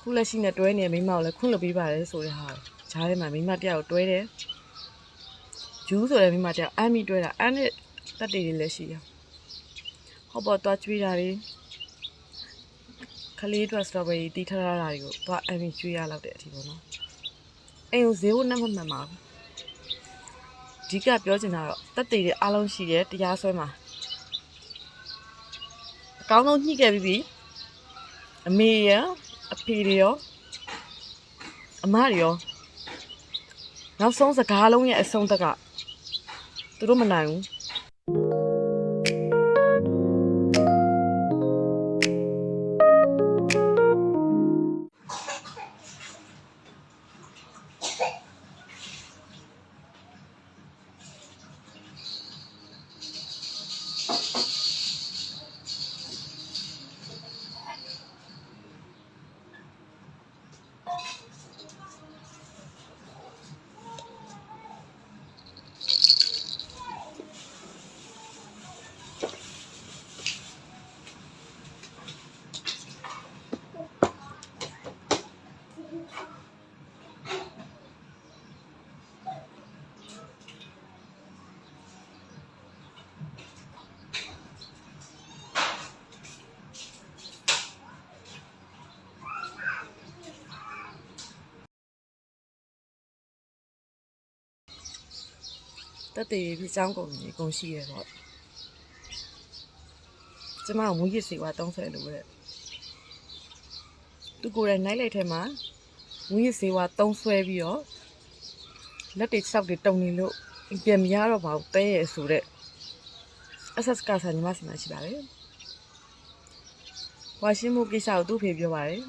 ခုလက်ရှိနဲ့တွဲနေတဲ့မိန်းမကိုလည်းခွင့်လွှတ်ပေးပါတယ်ဆိုတဲ့ဟာဂျားထဲမှာမိန်းမတစ်ယောက်ကိုတွဲတယ်ဂျူးဆိုတဲ့မိန်းမတစ်ယောက်အမ်းပြီးတွဲတာအမ်းနဲ့တက်တေတွေလည်းရှိတယ်ဟောပေါ်သွားကျွေးတာတွေခလေးအတွက်စတော်ဘယ်ရီတီးထားတာတွေကိုသွားအမ်းပြီးကျွေးရလောက်တဲ့အထိပေါ့နော်အိမ်ကိုဈေးဝနဲ့မမှန်ပါဘူးအဓိကပြောချင်တာတော့တက်တေတွေအားလုံးရှိတယ်တရားစွဲမှာအကောင်းဆုံးညှိခဲ့ပြီးပြီအမေရ အဖေတွေရောအမတွေရောနောက်ဆုံးစကားလုံးရဲ့အဆုံးသက်ကသူတို့မနိုင်ဘူး တက်တည်ပြီးចောင်းကုန်ကြီးအကုန်ရှိရပေါ့ကျမကမူရစ်စီကတောင်းဆွဲလို့ပဲသူကိုယ်တိုင်နိုင်လိုက်ထဲမှာမူရစ်စီကတောင်းဆွဲပြီးတော့လက်တွေဆောက်တွေတုံနေလို့ပြန်မရတော့ပါဘူးတဲရဲဆိုတော့ SS ကစားညီမစီမရှိပါလေဝါရှင်းမှုကိစ္စကိုသူ့ဖေပြောပါတယ်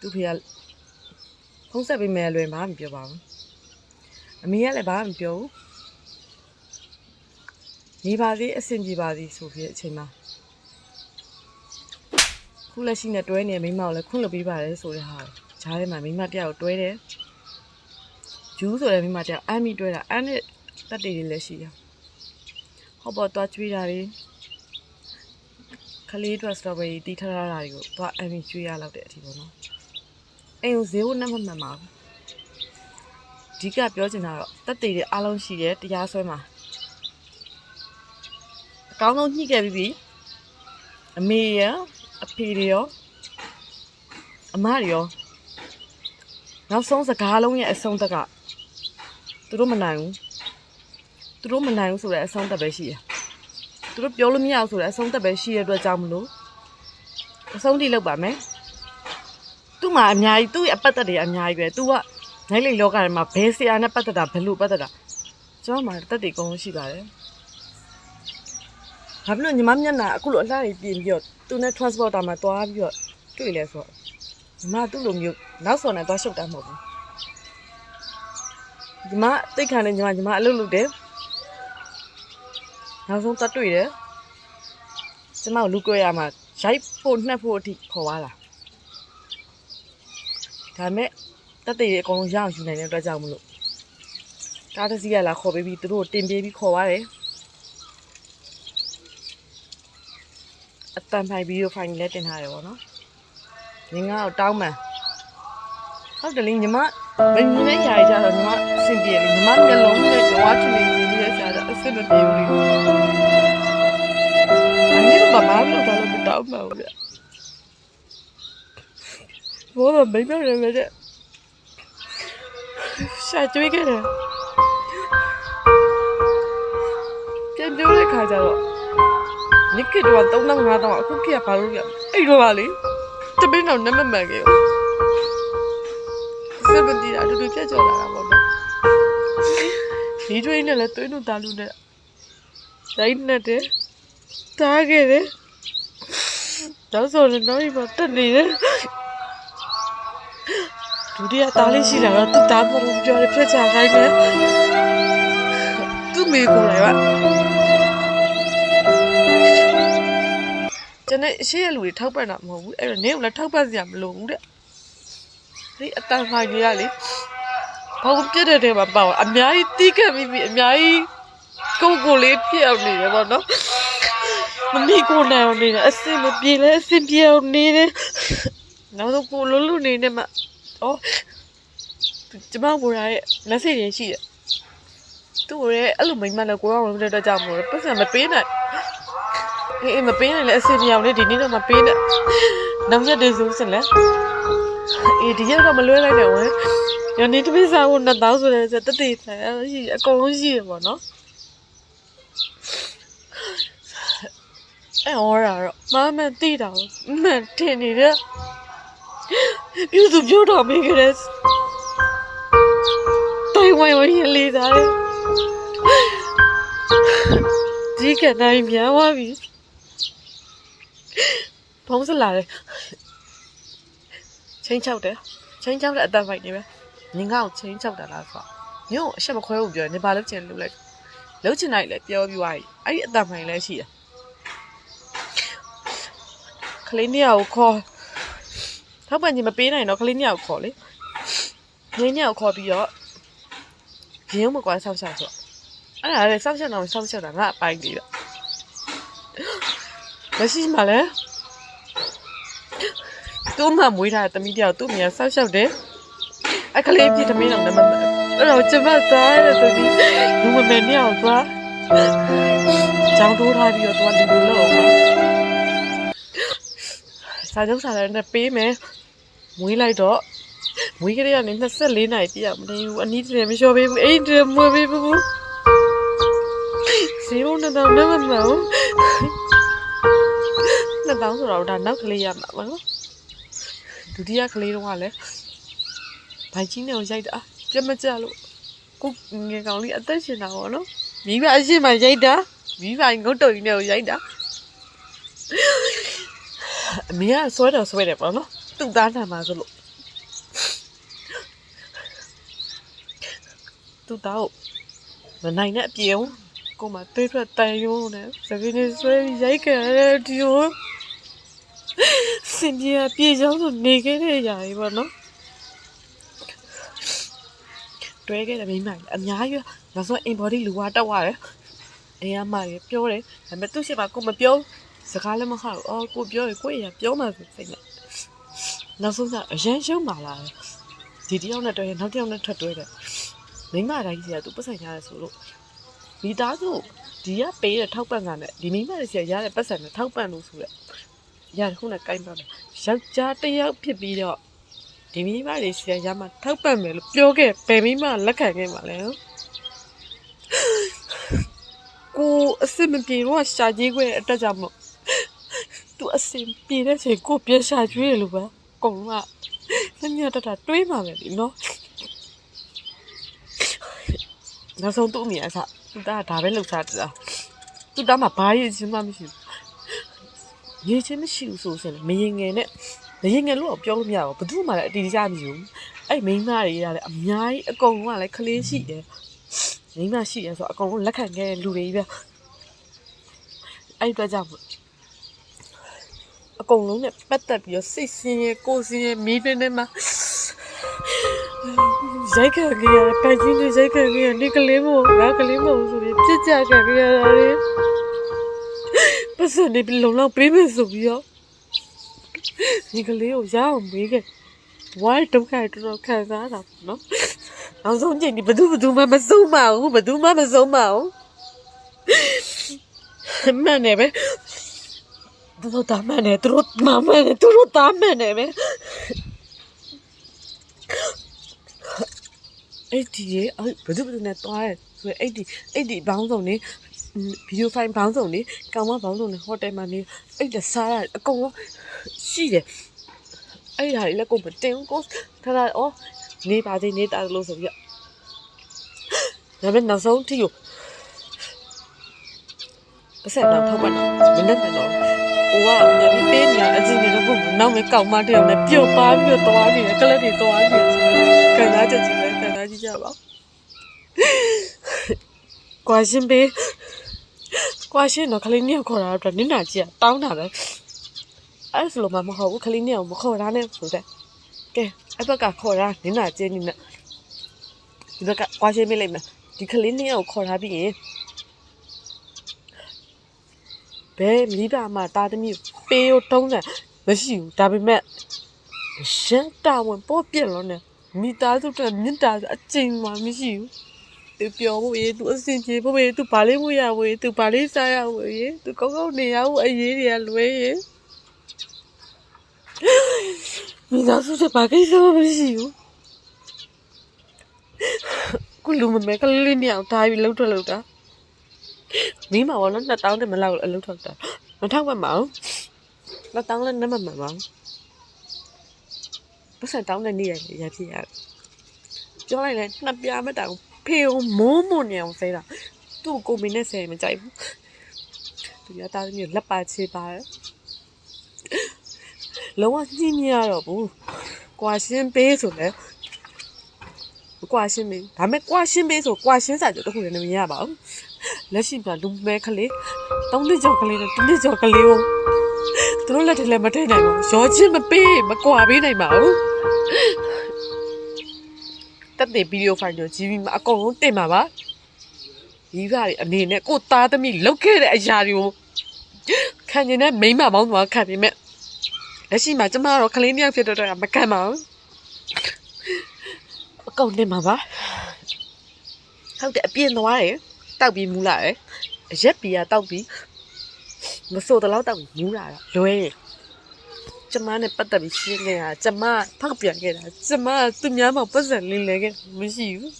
သူ့ဖေကဖုံးဆက်ပေးမယ်လွယ်မှာမပြောပါဘူး အမေကလည်းဘာမှမပြောဘူးနေပါသေးအဆင်ပြေပါသေးဆိုပြီးအချိန်မှာခုလက်ရှိနဲ့တွဲနေတဲ့မိန်းမကိုလည်းခွင့်လွှတ်ပေးပါတယ်ဆိုတဲ့ဟာဂျားထဲမှာမိန်းမတစ်ယောက်ကိုတွဲတယ်ဂျူးဆိုတဲ့မိန်းမတစ်ယောက်အမ်းပြီးတွဲတာအမ်းနဲ့တက်တေတွေလည်းရှိတယ်ဟောပေါ်သွားကျွေးတာတွေခလေးအတွက်စတော်ဘယ်ရီတီးထားတာတွေကိုသွားအမ်းပြီးကျွေးရလောက်တဲ့အထိပေါ့နော်အိမ်ကိုဈေးဝနဲ့မမှန်ပါဘူး အဓိကပြောချင်တာတော့တက်တေတွေအားလုံးရှိတယ်တရားစွဲမှာအကောင်းဆုံးညှိခဲ့ပြီးပြီအမေရအဖေတွေရောအမတွေရောနောက်ဆုံးစကားလုံးရဲ့အဆုံးသက်ကသူတို့မနိုင်ဘူးသူတို့မနိုင်ဘူးဆိုတဲ့အဆုံးသက်ပဲရှိရသူတို့ပြောလို့မရဘူးဆိုတဲ့အဆုံးသက်ပဲရှိရတဲ့အတွက်ကြောင့်မလို့အဆုံးထိလောက်ပါမယ်သူ့မှာအများကြီးသူ့ရဲ့အပတ်သက်တွေအများကြီးပဲ तू က နိုင်လေလောကထဲမှာဘယ်ဆရာနဲ့ပတ်သက်တာဘယ်လိုပတ်သက်တာကျွန်တော်မှတက်တည်ကောင်းရှိပါတယ်ဘာဖြစ်လို့ညီမမျက်နှာအခုလိုအလှကြီးပြင်ပြီးတော့သူနဲ့ transporter မှာတွားပြီးတော့တွေ့လဲဆိုတော့ညီမသူ့လိုမျိုးနောက်ဆော်နဲ့တွားရှုပ်တာမဟုတ်ဘူးညီမတိတ်ခံနေညီမညီမအလုပ်လုပ်တယ်နောက်ဆုံးတက်တွေ့တယ်ကျမကိုလူကြွရမှာရိုက်ဖို့နှက်ဖို့အထိခေါ်သွားတာဒါပေမဲ့ တက်တဲ့အကုန်လုံးရအောင်ယူနိုင်တဲ့အတွက်ကြောင့်မလို့ကားတစ်စီးကလာခေါ်ပေးပြီးသူတို့တင်ပြေးပြီးခေါ်သွားတယ်အတန်ဖိုင်ဗီဒီယိုဖိုင်လည်းတင်ထားတယ်ပေါ့နော်ငင်းကတော့တောင်းမှန်ဟုတ်တယ်လေညီမမင်းနဲ့ယာရီကြတော့ညီမစင်ပြေလေညီမမျက်လုံးနဲ့ကြွားချင်နေနေတဲ့ဆရာကအစ်မပြေဘူးလေအနည်းတော့ဘာလို့တော့မတောင်းမှန်ဘူးဗျဘောတော့မိမရမယ်တဲ့ ရှာကျွေးခဲ့တယ်ပြန်ပြောတဲ့ခါကျတော့နိကစ်တော့3500တောင်းအခုခေတ်ကဘာလို့လဲအဲ့တော့ကလေတပင်းတော့နမမှန်ခဲ့ရောစပတီအတူတူပြတ်ကျော်လာတာပေါ့နော်ဒီတွေနဲ့လည်းသွေးတို့တာလူနဲ့တိုင်းနဲ့တဲ့တားခဲ့တယ်တော့ဆိုရင်တော့ဘာတက်နေတယ် ဒုတိယသားလေးရှိတာတော့သူ့သားမလို့ပြောတယ်ပြစ်ချခိုင်းတယ်သူ့မိကိုလည်းကကျွန်တော်ရှေ့ရလူတွေထောက်ပံ့တာမဟုတ်ဘူးအဲ့တော့နင်းကလည်းထောက်ပံ့စရာမလိုဘူးတဲ့ဒီအတန်ဖိုင်ကြီးကလေဘာလို့ပြစ်တဲ့တဲမှာပေါ့အများကြီးတီးခဲ့ပြီးပြီအများကြီးကိုယ်ကိုယ်လေးဖြစ်အောင်နေတယ်ပေါ့နော်မမီကိုနိုင်အောင်နေတယ်အစင်မပြေလဲအစင်ပြေအောင်နေတယ်နောက်တော့ကိုလုံးလုံးနေနေမှာ ဩကျမကိုရာရဲ့ message ရရှိတယ်သူ့ရဲ့အဲ့လိုမိမလည်းကိုရောဝင်တဲ့အတွက်ကြောင့်မလို့ပတ်စံမပေးနိုင်အေးအေးမပေးနိုင်လဲအစင်မြောင်လေးဒီနေ့တော့မပေးနဲ့နောက်ရက်တွေဆိုစလဲအေးဒီရက်တော့မလွဲလိုက်နဲ့ဝင်ညနေတပိစားကိုနှစ်သောင်းဆိုတဲ့စတက်တေးတယ်ရှိအကုန်လုံးရှိရပေါ့နော်အဲ့ဟောတာတော့မမတိတာမန်တင်နေတဲ့ ပြုစုပြောတော်မိကြတဲ့တိုင်ဝိုင်ဝိုင်းရလေးသားရဲ့ဒီကနိုင်မြန်သွားပြီဖုံးစလာတယ်ချင်းချောက်တယ်ချင်းချောက်တဲ့အတန်ဖိုက်နေပဲငင်ကောက်ချင်းချောက်တာလားဆိုတော့ညို့အချက်မခွဲဘူးပြောနေပါလို့ကျင်လို့လိုက်လုံးချင်လိုက်လေပြောပြီးသွားပြီအဲ့ဒီအတန်ဖိုင်လည်းရှိတယ်ကလေးနှစ်ယောက်ကိုခေါ် ထောက်ပံ့ခြင်းမပေးနိုင်တော့ကလေးနှစ်ယောက်ကိုခေါ်လေငင်းနှစ်ယောက်ခေါ်ပြီးတော့ရင်းမကွာဆောက်ရှောက်ဆိုအဲ့ဒါလေဆောက်ရှောက်တော့ဆောက်ရှောက်တာငါအပိုင်းလေးတော့မရှိမှလည်းသူ့မမွေးထားတဲ့တမီးတယောက်သူ့မြန်ဆောက်ရှောက်တယ်အခလေးပြည့်တမီးတော့လည်းမမှန်အဲ့တော့ကျမသားတဲ့တမီးလူမမယ်နှစ်ယောက်သွားကြောင်းတိုးထားပြီးတော့သူကလူလိုလောက်အောင် စာချုပ်စာလည်းနဲ့ပေးမယ်မွေးလိုက်တော့မွေးကလေးကနေ24နိုင်ပြရမနေဘူးအနည်းတည်းမလျှော်ပေးဘူးအိမ်တည်းမွေးပေးဘူးစီရုံးတော့လည်းမမှန်ဘူးနှစ်တောင်းဆိုတော့ဒါနောက်ကလေးရမှာပါနော်ဒုတိယကလေးတော့ကလည်းဘိုင်ကြီးနဲ့ကိုရိုက်တာပြတ်မကြလို့ကိုငယ်ကောင်လေးအသက်ရှင်တာပေါ့နော်မိဘအရှိမရိုက်တာမိဘငုတ်တုံကြီးနဲ့ကိုရိုက်တာ အမေကဆွဲတော့ဆွဲတယ်ပေါ့နော်သူ့သားနာမှာဆိုလို့သူ့သားကိုမနိုင်တဲ့အပြေကိုကိုမတွေးထွက်တန်ရုံးနဲ့စကင်းနေဆွဲပြီးရိုက်ခဲ့တယ်ဒီကိုစင်ပြေပြေချောင်းဆိုနေခဲ့တဲ့ຢာကြီးပေါ့နော်တွဲခဲ့တယ်မိမအများကြီးနောက်ဆုံး embody လူဝါတက်သွားတယ်အိမ်ကမှလည်းပြောတယ်ဒါပေမဲ့သူ့ရှိမှကိုမပြော စကားလည်းမဟုတ်ဘူးအော်ကိုပြောရင်ကိုရပြောမှဆိုစိတ်နဲ့နောက်ဆုံးကအရန်ရှုံးပါလားဒီတယောက်နဲ့တွဲနောက်တယောက်နဲ့ထပ်တွဲတယ်မိမတိုင်းကြီးကသူပတ်ဆိုင်ရတယ်ဆိုလို့မိသားစုဒီကပေးတဲ့ထောက်ပံ့ကနဲ့ဒီမိမတွေစီရတဲ့ပတ်စံနဲ့ထောက်ပံ့လို့ဆိုရက်ရတခုနဲ့ကိုင်းပါမယ်ယောက်ျားတစ်ယောက်ဖြစ်ပြီးတော့ဒီမိမတွေစီရမှာထောက်ပံ့မယ်လို့ပြောခဲ့ဘယ်မိမလက်ခံခဲ့မှာလဲကိုအစ်မပြေတော့ရှာကြီးခွဲအတက်ကြမို့ သူအစင်ပြေတဲ့ချိန်ကိုပြန်ရှာကျွေးရလို့ပဲကုံကစညတတတွေးမှာပဲဒီနော်နောက်ဆုံးသူ့အမိအဆသူသားဒါပဲလှုပ်ရှားတာသူသားမှာဘာရည်ချင်းမှမရှိဘူးရေချင်းမရှိဘူးဆိုရင်မရင်ငယ်နဲ့မရင်ငယ်လို့တော့ပြောလို့မရဘူးဘယ်သူမှလည်းအတီးကြမရှိဘူးအဲ့မိန်းမတွေကလည်းအများကြီးအကုန်လုံးကလည်းကလေးရှိတယ်မိန်းမရှိရဆိုအကုန်လုံးလက်ခံခဲ့တဲ့လူတွေကြီးပဲအဲ့ဒီအတွက်ကြောင့် အကုန်လုံးနဲ့ပတ်သက်ပြီးတော့စိတ်ဆင်းရဲကိုယ်ဆင်းရဲမိပင်းထဲမှာရိုက်ခံကြရပန်းချင်းတွေရိုက်ခံကြရနေကလေးမို့ငါကလေးမို့ဆိုပြီးပြစ်ကြခံကြရတာလေပတ်စံနေပြီးလုံလောက်ပေးမယ်ဆိုပြီးတော့ဒီကလေးကိုရအောင်မေးခဲ့ဝိုင်းဒုက္ခတော်တော်ခံစားတာပေါ့နော်နောက်ဆုံးချိန်ဒီဘသူဘသူမှမဆုံးပါဘူးဘသူမှမဆုံးပါဘူးမှန်တယ်ပဲ သူတို့တာမှန်တယ်သူတို့မမှန်တယ်သူတို့တာမှန်တယ်ပဲအဲ့ဒီရဲ့အဲ့ဘသူဘသူနဲ့တွားရဲဆိုရင်အဲ့ဒီအဲ့ဒီဘောင်းဆောင်နေဗီဒီယိုဖိုင်ဘောင်းဆောင်နေကောင်မဘောင်းဆောင်နေဟိုတယ်မှာနေအဲ့ဒါစားရအကုန်လုံးရှိတယ်အဲ့ဒါလေးလည်းကိုမတင်ကိုခါတော့နေပါသေးနေတာလို့ဆိုပြီးဒါပေမဲ့နောက်ဆုံးထိကိုပတ်ဆက်တော့ထောက်ပံ့တော့မနဲ့မတော့ ဟိုကညပြီးပေးနေရအစီအစဉ်တော့ဘုံနောက်မဲ့ကောက်မတယောက်နဲ့ပြုတ်ပါပြီးတော့သွားနေတယ်ကလပ်တွေသွားနေတယ်ခံစားချက်ကြီးပဲခံစားကြည့်ကြပါကွာရှင်ပေးကွာရှင်တော့ခလေးနှစ်ယောက်ခေါ်တာတော့နင်းနာကြီးကတောင်းတာပဲအဲ့ဆိုလို့မှမဟုတ်ဘူးခလေးနှစ်ယောက်မခေါ်တာနဲ့ဆိုတဲ့ကဲအဲ့ဘက်ကခေါ်တာနင်းနာကြီးနေနဲ့ဒီဘက်ကကွာရှင်ပေးလိုက်မယ်ဒီကလေးနှစ်ယောက်ခေါ်ထားပြီးရင် ဘယ်မိဘမှတာသမီးပေးရတုံးတယ်မရှိဘူးဒါပေမဲ့ရှမ်းတာဝန်ပေါ်ပြက်လို့နဲ့မိသားစုတက်မြင့်တာဆိုအချိန်မှမရှိဘူးသူပြောဖို့ရေးသူအစင်ပြေဖို့ရေးသူဘာလေးမွေးရဖို့ရေးသူဘာလေးစားရဖို့ရေးသူကောင်းကောင်းနေရဖို့အရေးတွေကလွဲရေးမိသားစုတက်ဘာကိစ္စမှမရှိဘူးကုလူမမဲကလေးနှစ်ယောက်ထားပြီးလှုပ်ထွက်လှုပ်တာ မိမဘောနော်2000တက်မလောက်အလုပ်ထွက်တာမထောက်ပါမအောင်2000လည်းနမမှန်ပါဘူးပတ်စံတောင်းတဲ့နေ့ရရဖြစ်ရတယ်ပြောလိုက်လဲနှစ်ပြားမတောင်ဖေကိုမိုးမွန်နေအောင်ဆဲတာသူ့ကိုမင်းနဲ့ဆဲမကြိုက်ဘူးသူရတာမျိုးလက်ပါချေပါတယ်လုံးဝညှိမရတော့ဘူးကွာရှင်းပေးဆိုလဲကွာရှင်းပေးဒါမဲ့ကွာရှင်းပေးဆိုကွာရှင်းစာကြတော့တခုလည်းမရပါဘူး လက်ရှိမှာလူမဲကလေးတောင်းတစ်ကြောက်ကလေးနဲ့တစ်နှစ်ကြောက်ကလေးကိုသူတို့လက်ထဲလည်းမထိနိုင်ဘူးရောချင်းမပေးမကွာပေးနိုင်ပါဘူးတက်တဲ့ဗီဒီယိုဖိုင်ကိုကြည့်ပြီးမှအကုန်လုံးတင်ပါပါဒီပါတွေအနေနဲ့ကိုယ်သားသမီးလောက်ခဲ့တဲ့အရာတွေကိုခံကျင်တဲ့မိန်းမမောင်းသွားခံနေမဲ့လက်ရှိမှာကျမကတော့ကလေးနှစ်ယောက်ဖြစ်တော့တော့မခံပါဘူးအကုန်တင်ပါပါဟုတ်တယ်အပြင်းသွားတယ် တောက်ပြီးမူလာတယ်အရက်ပီကတောက်ပြီးမစိုးတလောက်တောက်ပြီးမူလာတော့လွဲတယ်ကျမနဲ့ပတ်သက်ပြီးရှင်းနေတာကျမဖောက်ပြန်ခဲ့တာကျမသူများမပတ်စံလင်းလဲခဲ့တာမရှိဘူး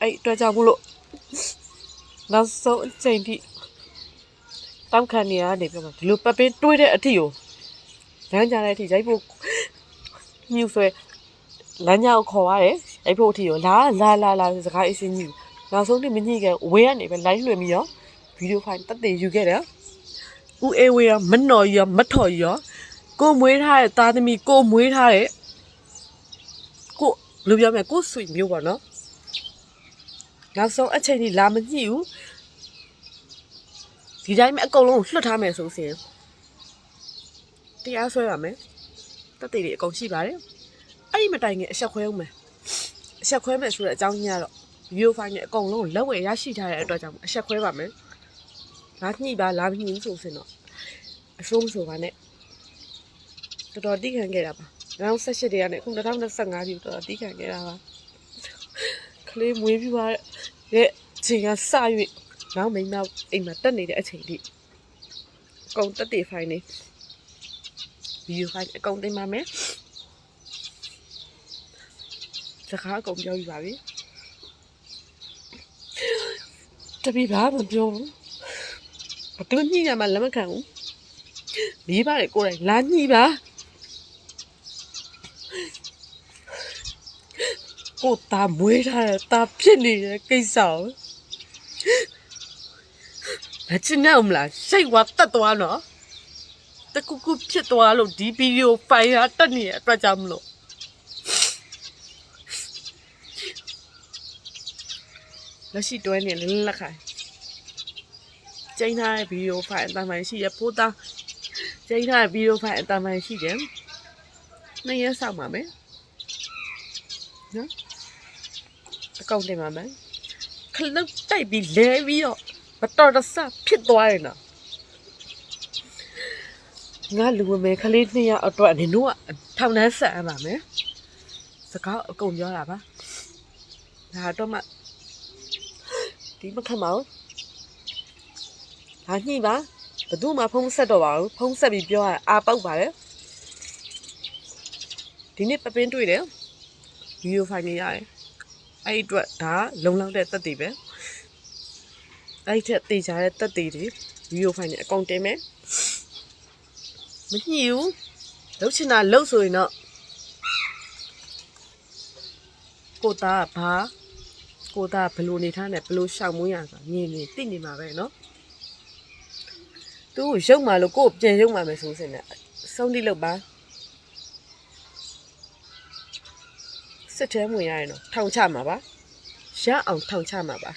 အဲ့အတွက်ကြောင့်မလို့နောက်ဆုံးအချိန်ထိတောက်ခံနေရနေပြမဒီလိုပပင်းတွေးတဲ့အထီကိုလမ်းကြတဲ့အထီရိုက်ဖို့ညှို့ဆွဲ လမ်းကြောင်ခေါ်ရတယ်ရိုက်ဖို့အထီကိုလာလာလာလာစကားအစင်းညှိနောက်ဆုံးနေ့မညှိခဲ့ဝေးကနေပဲ line လွှင့်ပြီးရောဗီဒီယိုဖိုင်တက်တည်ယူခဲ့တယ်။ဦးအေဝေးရမနော်ရမထော်ရကိုမွေးထားတဲ့သားသမီးကိုမွေးထားတဲ့ကိုလူပြောမယ်ကိုဆွေမျိုးပေါ့နော်။နောက်ဆုံးအချိန်ကြီးလာမညှိဘူး။ဒီတိုင်းပဲအကုန်လုံးကိုလွှတ်ထားမယ်ဆိုရင်တရားဆွဲပါမယ်။တက်တည်တွေအကုန်ရှိပါတယ်။ အဲ့ဒီမတိုင်ခင်အဆက်ခွဲအောင်မယ်။အဆက်ခွဲမယ်ဆိုတဲ့အကြောင်းကြီးကတော့ဗီဒီယိုဖိုင်နဲ့အကုန်လုံးလက်ဝယ်ရရှိထားတဲ့အတွက်ကြောင့်အဆက်ခွဲပါမယ်။လာညှိပါလာမညှိဘူးဆိုစင်တော့အဆိုးမဆိုပါနဲ့တော်တော်တိခံခဲ့တာပါ2018တည်းကနေအခု2025ကြီးတော်တော်တိခံခဲ့တာပါကလေးမွေးပြီးပါရဲ့ချိန်ကစ၍နောက်မိန်းမအိမ်မှာတက်နေတဲ့အချိန်ထိအကုန်တက်တေဖိုင်နေဗီဒီယိုဖိုင်အကုန်တင်ပါမယ် စကားအကုန်ပြောပြပါပြီတပီဘာမပြောဘူးဘသူညှိရမှလက်မခံဘူးမိဘတွေကိုယ်တိုင်လာညှိပါကိုသားမွေးထားတဲ့သားဖြစ်နေတဲ့ကိစ္စကိုမချင်တော့မလားရှိတ်ဝါတက်သွားနော်တကူကူဖြစ်သွားလို့ဒီဗီဒီယိုဖိုင်ဟာတက်နေတဲ့အတွက်ကြောင့်မလို့ လက်ရှိတွဲနေလလက်ခိုင်ကျင်းထားတဲ့ဗီဒီယိုဖိုင်အတန်မှန်ရှိရပိုးသားကျင်းထားတဲ့ဗီဒီယိုဖိုင်အတန်မှန်ရှိတယ်နှစ်ရက်ဆောက်ပါမယ်နော်အကောင့်တင်ပါမယ်ခလုတ်တိုက်ပြီးလဲပြီးတော့မတော်တဆဖြစ်သွားရင်တော့ငါလူဝမဲကလေးနှစ်ယောက်အတွက်နင်တို့ကထောင်နှန်းဆက်အမ်းပါမယ်စကားအကုန်ပြောတာပါဒါတော့မှ ဒီမခံပါဘူး။ဟာညှိပါဘယ်သူမှဖုံးဆက်တော့ပါဘူး။ဖုံးဆက်ပြီးပြောရတာအာပေါက်ပါတယ်။ဒီနေ့ပပင်းတွေ့တယ်။ဗီဒီယိုဖိုင်နေရတယ်။အဲ့ဒီအတွက်ဒါလုံလောက်တဲ့တက်တည်ပဲ။အဲ့ဒီထက်တေချာတဲ့တက်တည်တွေဗီဒီယိုဖိုင်နေအကောင့်တင်မယ်။မညှိဘူး။လှုပ်ချင်တာလှုပ်ဆိုရင်တော့ကိုသားကဘာ ကိုသားဘယ်လိုနေထားနဲ့ဘယ်လိုရှောင်မွေးရဆိုတာမြင်နေသိနေမှာပဲเนาะ သူ့ကိုရုပ်မှလို့ကို့ကိုပြန်ရုပ်မှမယ်ဆိုစင်နဲ့စုံတိလောက်ပါစစ်ထဲဝင်ရရင်တော့ထောင်ချမှာပါရအောင်ထောင်ချမှာပါ